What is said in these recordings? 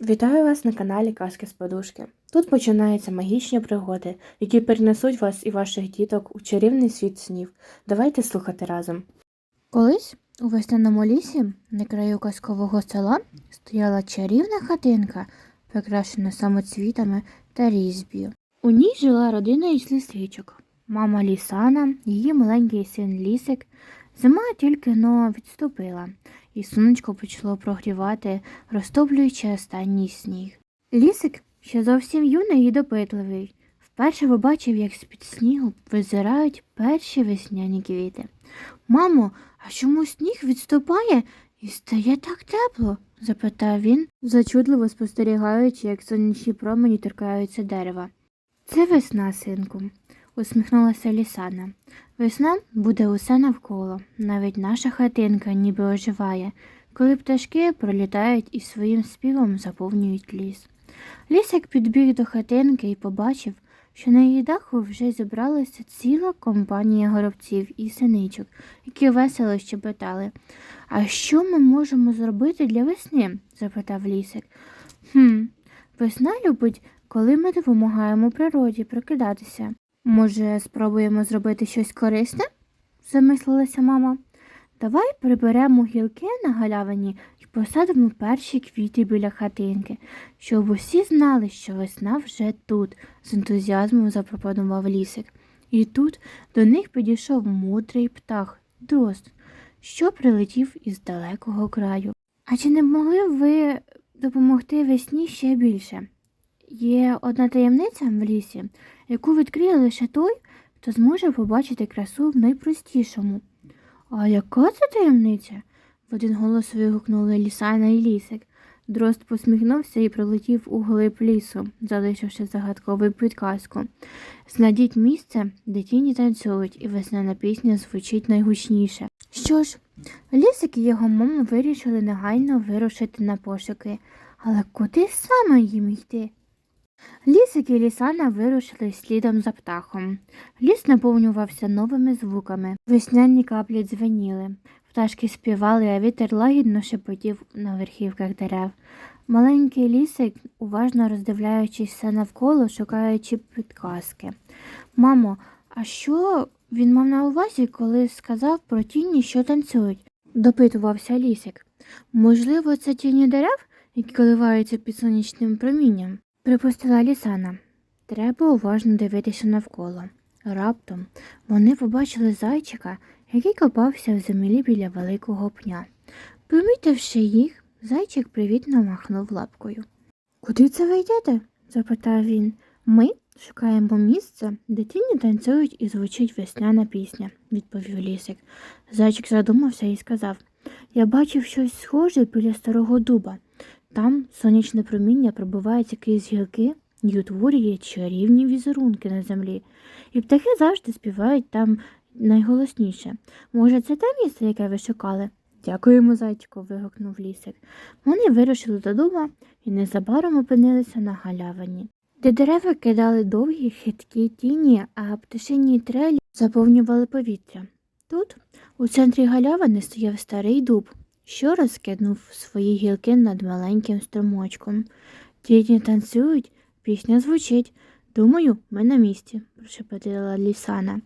Вітаю вас на каналі Казки з Подушки. Тут починаються магічні пригоди, які перенесуть вас і ваших діток у чарівний світ снів. Давайте слухати разом. Колись у весняному лісі, на краю казкового села, стояла чарівна хатинка, прикрашена самоцвітами та різьб'ю. У ній жила родина із лисичок. Мама Лісана, її маленький син Лісик. Зима тільки но відступила, і сонечко почало прогрівати, розтоплюючи останній сніг. Лісик, ще зовсім юний і допитливий, вперше побачив, як з-під снігу визирають перші весняні квіти. Мамо, а чому сніг відступає і стає так тепло? запитав він, зачудливо спостерігаючи, як сонячні промені торкаються дерева. Це весна, синку, усміхнулася Лісана. Весна буде усе навколо, навіть наша хатинка ніби оживає, коли пташки пролітають і своїм співом заповнюють ліс. Лісик підбіг до хатинки і побачив, що на її даху вже зібралася ціла компанія горобців і синичок, які весело щебетали. А що ми можемо зробити для весни? запитав лісик. Хм, весна любить, коли ми допомагаємо природі прокидатися. Може, спробуємо зробити щось корисне? замислилася мама. Давай приберемо гілки на галявині і посадимо перші квіти біля хатинки, щоб усі знали, що весна вже тут, з ентузіазмом запропонував лісик. І тут до них підійшов мудрий птах дрозд, що прилетів із далекого краю. А чи не могли б ви допомогти весні ще більше? Є одна таємниця в лісі, яку відкриє лише той, хто зможе побачити красу в найпростішому. А яка це таємниця? в один голос вигукнули лісана і лісик. Дрозд посміхнувся і пролетів у глиб лісу, залишивши загадкову підказку. Знайдіть місце, де тіні танцюють, і весняна пісня звучить найгучніше. Що ж, лісик і його мама вирішили негайно вирушити на пошуки, але куди саме їм йти? Лісик і лісана вирушили слідом за птахом. Ліс наповнювався новими звуками. Весняні каплі дзвеніли, пташки співали, а вітер лагідно шепотів на верхівках дерев. Маленький лісик, уважно роздивляючись все навколо, шукаючи підказки. Мамо, а що він мав на увазі, коли сказав про тіні, що танцюють? допитувався лісик. Можливо, це тіні дерев, які коливаються під сонячним промінням? Припустила Лісана. Треба уважно дивитися навколо. Раптом вони побачили зайчика, який копався в землі біля великого пня. Помітивши їх, зайчик привітно махнув лапкою. Куди це ви йдете? запитав він. Ми шукаємо місце, де тіні танцюють і звучить весняна пісня, відповів лісик. Зайчик задумався і сказав Я бачив щось схоже біля старого дуба. Там сонячне проміння пробивається крізь гілки і утворює чарівні візерунки на землі. І птахи завжди співають там найголосніше. Може, це те місце, яке ви шукали? Дякуємо, зайчику, вигукнув лісик. Вони вирушили до дуба і незабаром опинилися на галявині, де дерева кидали довгі хиткі тіні, а пташині трелі заповнювали повітря. Тут, у центрі галявини, стояв старий дуб, що розкинув свої гілки над маленьким струмочком. Тіні танцюють, пісня звучить. Думаю, ми на місці, прошепотіла лісана.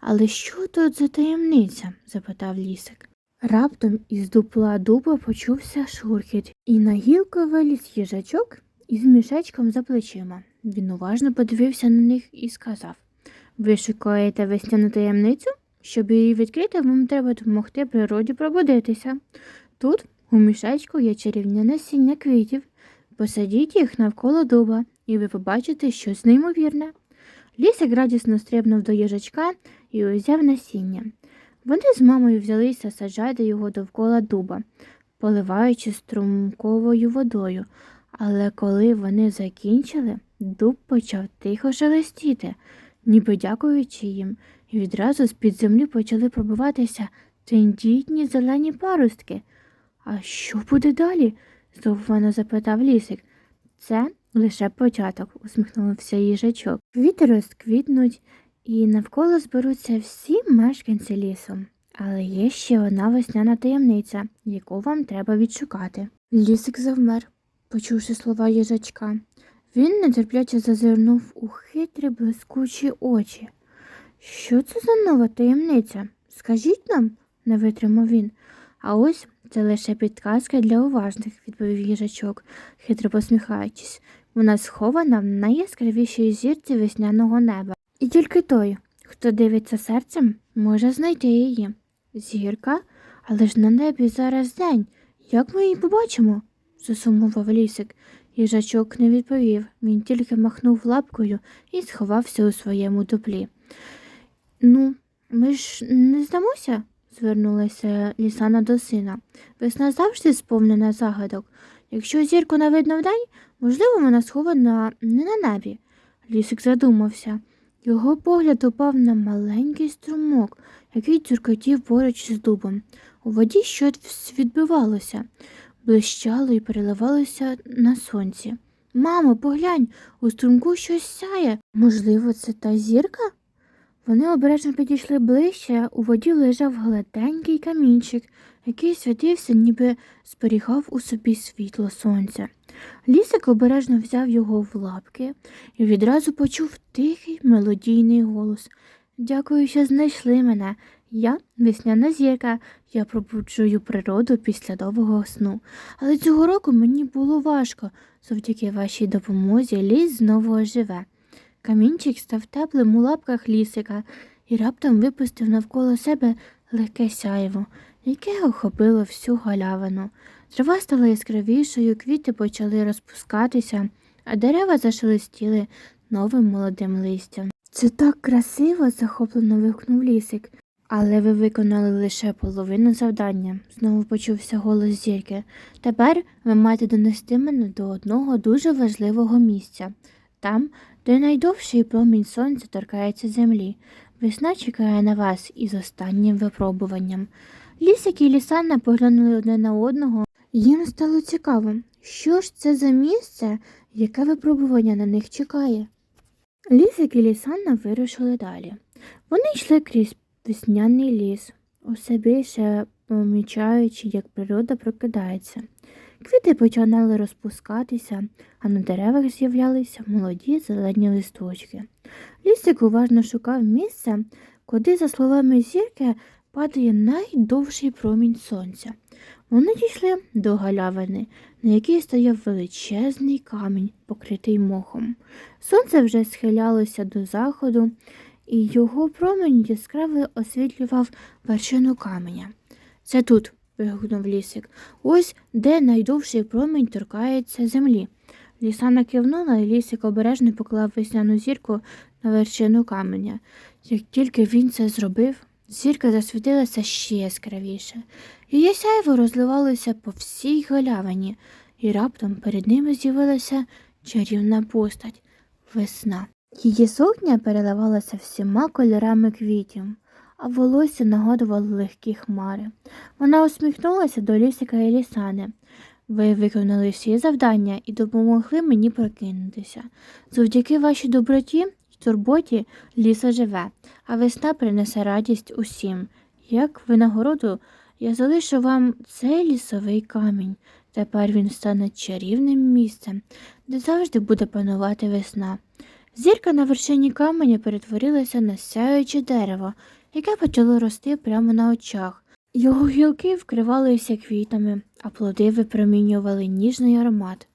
Але що тут за таємниця? запитав лісик. Раптом із дупла дуба почувся шурхіт, і на гілку виліз їжачок із мішечком за плечима. Він уважно подивився на них і сказав Ви шукаєте весняну таємницю? Щоб її відкрити, вам треба допомогти природі пробудитися. Тут у мішечку є чарівне насіння квітів. Посадіть їх навколо дуба, і ви побачите щось неймовірне. Лісик радісно стрибнув до їжачка і узяв насіння. Вони з мамою взялися саджати його довкола дуба, поливаючи струмковою водою. Але коли вони закінчили, дуб почав тихо шелестіти, ніби дякуючи їм, і відразу з-під землі почали пробиватися тендітні зелені паростки. А що буде далі? здивовано запитав лісик. Це лише початок, усміхнувся їжачок. Квіти розквітнуть, і навколо зберуться всі мешканці лісу. Але є ще одна весняна таємниця, яку вам треба відшукати. Лісик завмер, почувши слова їжачка. Він нетерпляче зазирнув у хитрі блискучі очі. Що це за нова таємниця? Скажіть нам, не витримав він. А ось це лише підказка для уважних, відповів їжачок, хитро посміхаючись. Вона схована в найяскравішій зірці весняного неба. І тільки той, хто дивиться серцем, може знайти її. Зірка? Але ж на небі зараз день. Як ми її побачимо? засумував лісик. Їжачок не відповів, він тільки махнув лапкою і сховався у своєму дуплі. Ну, ми ж не здамося? Звернулася Лісана до сина. Весна завжди сповнена загадок. Якщо зірку не видно вдень, можливо, вона схована не на небі. Лісик задумався. Його погляд упав на маленький струмок, який дзюркотів поруч з дубом. У воді щось відбивалося, блищало і переливалося на сонці. Мамо, поглянь, у струмку щось сяє. Можливо, це та зірка? Вони обережно підійшли ближче, у воді лежав гладенький камінчик, який світився, ніби зберігав у собі світло сонця. Лісик обережно взяв його в лапки і відразу почув тихий мелодійний голос. Дякую, що знайшли мене. Я весняна зірка, я пробуджую природу після довгого сну. Але цього року мені було важко. Завдяки вашій допомозі ліс знову оживе. Камінчик став теплим у лапках лісика і раптом випустив навколо себе легке сяйво, яке охопило всю галявину. Трава стала яскравішою, квіти почали розпускатися, а дерева зашелестіли новим молодим листям. Це так красиво, захоплено вигукнув лісик. Але ви виконали лише половину завдання, знову почувся голос зірки. Тепер ви маєте донести мене до одного дуже важливого місця. Там, де найдовший промінь сонця торкається землі. Весна чекає на вас із останнім випробуванням. Лісик і лісанна поглянули одне на одного. Їм стало цікаво, що ж це за місце, яке випробування на них чекає. Лісик і лісанна вирушили далі. Вони йшли крізь весняний ліс, усе більше помічаючи, як природа прокидається. Квіти починали розпускатися, а на деревах з'являлися молоді зелені листочки. Лісик уважно шукав місце, куди, за словами зірки, падає найдовший промінь сонця. Вони дійшли до галявини, на якій стояв величезний камінь, покритий мохом. Сонце вже схилялося до заходу, і його промінь яскраво освітлював вершину каменя. Це тут, вигукнув лісик. Ось де найдовший промінь торкається землі. Лісана кивнула, і лісик обережно поклав весняну зірку на вершину каменя. Як тільки він це зробив, зірка засвітилася ще яскравіше. Її сяйво розливалося по всій галявині, і раптом перед ними з'явилася чарівна постать весна. Її сукня переливалася всіма кольорами квітів, а волосся нагадувало легкі хмари. Вона усміхнулася до лісика і лісани. Ви виконали всі завдання і допомогли мені прокинутися. Завдяки вашій доброті й турботі ліса живе, а весна принесе радість усім. Як винагороду, я залишу вам цей лісовий камінь. Тепер він стане чарівним місцем, де завжди буде панувати весна. Зірка на вершині каменя перетворилася на сяюче дерево, яке почало рости прямо на очах. Його гілки вкривалися квітами, а плоди випромінювали ніжний аромат.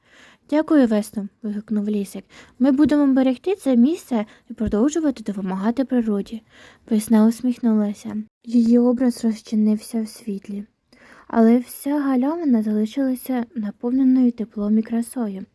Дякую, Весно, вигукнув лісик. Ми будемо берегти це місце і продовжувати допомагати природі. Весна усміхнулася. Її образ розчинився в світлі. Але вся галявина залишилася наповненою теплом і красою.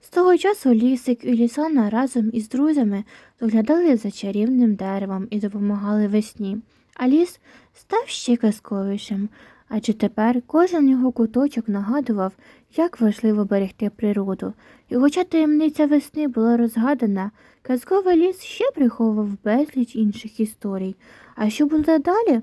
З того часу лісик і лісана разом із друзями доглядали за чарівним деревом і допомагали весні, а ліс став ще казковішим, адже тепер кожен його куточок нагадував, як важливо берегти природу. І хоча таємниця весни була розгадана, казковий ліс ще приховував безліч інших історій. А що буде далі?